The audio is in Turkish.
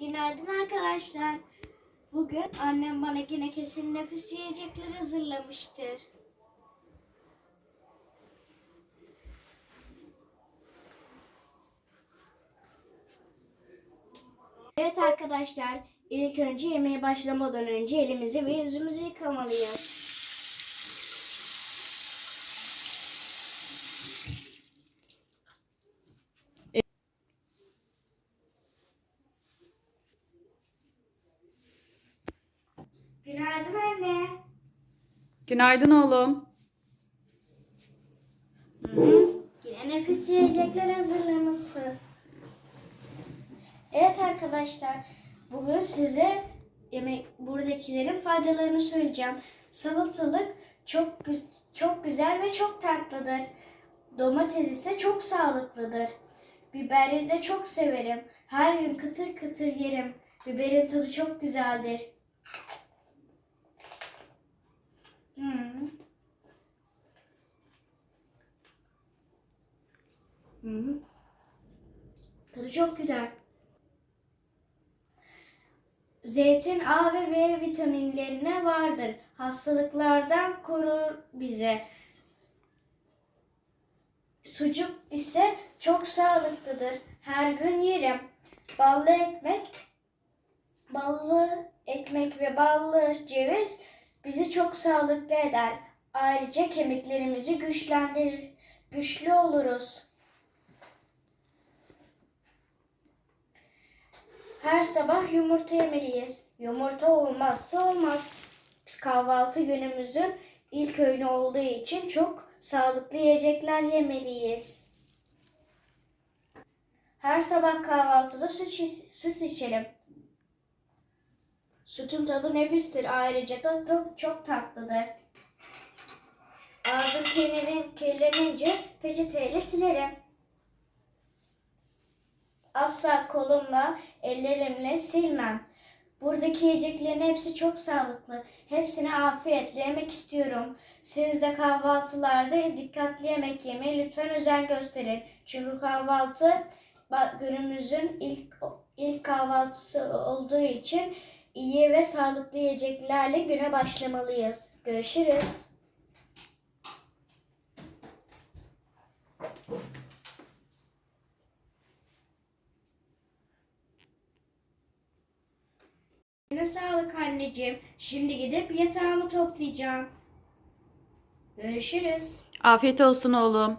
Günaydın arkadaşlar. Bugün annem bana yine kesin nefis yiyecekler hazırlamıştır. Evet arkadaşlar, ilk önce yemeğe başlamadan önce elimizi ve yüzümüzü yıkamalıyız. Günaydın anne. Günaydın oğlum. Hı. Yine nefis yiyecekler hazırlaması. Evet arkadaşlar, bugün size yemek buradakilerin faydalarını söyleyeceğim. Salatalık çok çok güzel ve çok tatlıdır. Domates ise çok sağlıklıdır. Biberi de çok severim. Her gün kıtır kıtır yerim. Biberin tadı çok güzeldir. Hı hı. Tadı çok güzel. Zeytin A ve B vitaminlerine vardır. Hastalıklardan korur bize. Sucuk ise çok sağlıklıdır. Her gün yerim. Ballı ekmek, ballı ekmek ve ballı ceviz bizi çok sağlıklı eder. Ayrıca kemiklerimizi güçlendirir. Güçlü oluruz. Her sabah yumurta yemeliyiz. Yumurta olmazsa olmaz. Biz kahvaltı günümüzün ilk öğünü olduğu için çok sağlıklı yiyecekler yemeliyiz. Her sabah kahvaltıda süt, süt içelim. Sütün tadı nefistir. Ayrıca da çok, çok tatlıdır. Ağzım kirlenin- kirlenince peçeteyle silerim. Asla kolumla, ellerimle silmem. Buradaki yiyeceklerin hepsi çok sağlıklı. Hepsini afiyetle yemek istiyorum. Siz de kahvaltılarda dikkatli yemek yemeye lütfen özen gösterin. Çünkü kahvaltı günümüzün ilk ilk kahvaltısı olduğu için iyi ve sağlıklı yiyeceklerle güne başlamalıyız. Görüşürüz. Eline sağlık anneciğim. Şimdi gidip yatağımı toplayacağım. Görüşürüz. Afiyet olsun oğlum.